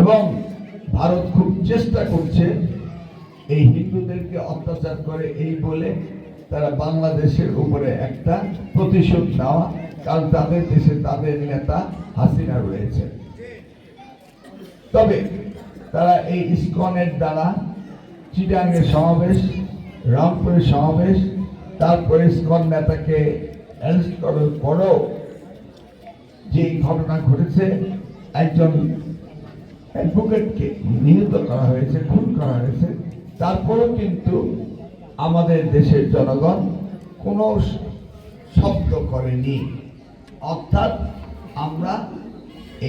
এবং ভারত খুব চেষ্টা করছে এই হিন্দুদেরকে অত্যাচার করে এই বলে তারা বাংলাদেশের উপরে একটা প্রতিশোধ নেওয়া, কারণ তাদের দেশে তাদের নেতা হাসিনা রয়েছে। তবে তারা এই ইস্কনের দ্বারা চিটাঙ্গের সমাবেশ রামপুরের সমাবেশ, তারপরে ইস্কন নেতাকে অ্যারেস্ট করার পরেও যে ঘটনা ঘটেছে, একজন অ্যাডভোকেটকে নিহত করা হয়েছে, খুন করা হয়েছে। তারপরেও কিন্তু আমাদের দেশের জনগণ কোনো শব্দ করেনি। অর্থাৎ আমরা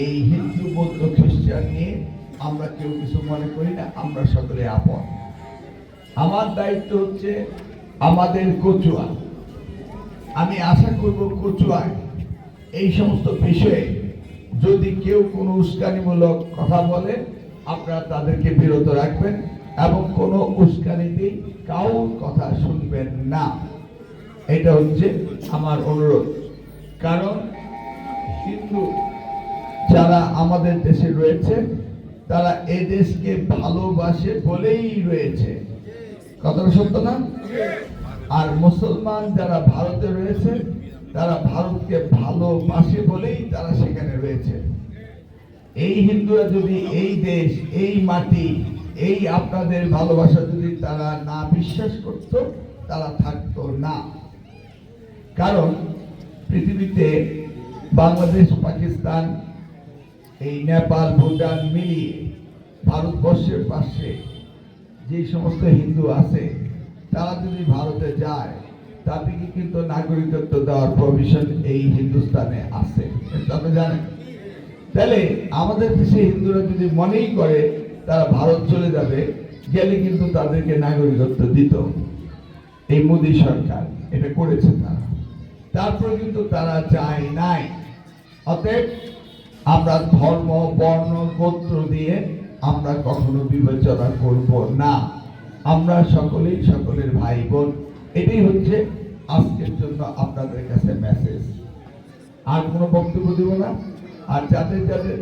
এই হিন্দু, বৌদ্ধ, খ্রিস্টান নিয়ে আমরা কেউ কিছু মনে করি না, আমরা সকলে আপন। আমার দায়িত্ব হচ্ছে আমাদের কচুয়া। আমি আশা করব কচুয়ায় এই সমস্ত বিষয়ে যদি কেউ কোনো উস্কানিমূলক কথা বলে, আপনারা তাদেরকে বিরত রাখবেন এবং কোনো উস্কানিতেই কাউর কথা শুনবেন না। এটা হচ্ছে আমার অনুরোধ। কারণ হিন্দু যারা আমাদের দেশে রয়েছে, তারা এ দেশকে ভালোবাসে বলেই রয়েছে। কথাটা সত্য না? আর মুসলমান যারা ভারতে রয়েছে তারা ভারতকে ভালোবাসে বলেই তারা সেখানে রয়েছে। এই হিন্দুরা যদি এই দেশ, এই মাটি, এই আপনাদের ভালোবাসা যদি তারা না বিশ্বাস করত, তারা থাকতো না। কারণ পৃথিবীতে বাংলাদেশ, পাকিস্তান, এই নেপাল, ভুটান মিলিয়ে ভারতবর্ষের পাশে যে সমস্ত হিন্দু আছে, তারা যদি ভারতে যায় তাদেরকে কিন্তু নাগরিকত্ব দেওয়ার প্রভিশন এই হিন্দুস্তানে আছে। আপনি জানেন, তাহলে আমাদের দেশে হিন্দুরা যদি মনেই করে, তারা ভারত চলে যাবে, গেলে কিন্তু তাদেরকে নাগরিকত্ব দিত। এই মোদী সরকার এটা করেছে তারা। তারপরে কিন্তু তারা চায় নাই। অতএব আমরা ধর্ম, বর্ণ, গোত্র দিয়ে আমরা কখনো বিবেচনা করব না। আমরা সকলেই সকলের ভাই এটাই হচ্ছে আজকের জন্য আপনাদের কাছে মেসেজ আর কোনো বক্তব্য দেব না। আর যাদের যাদের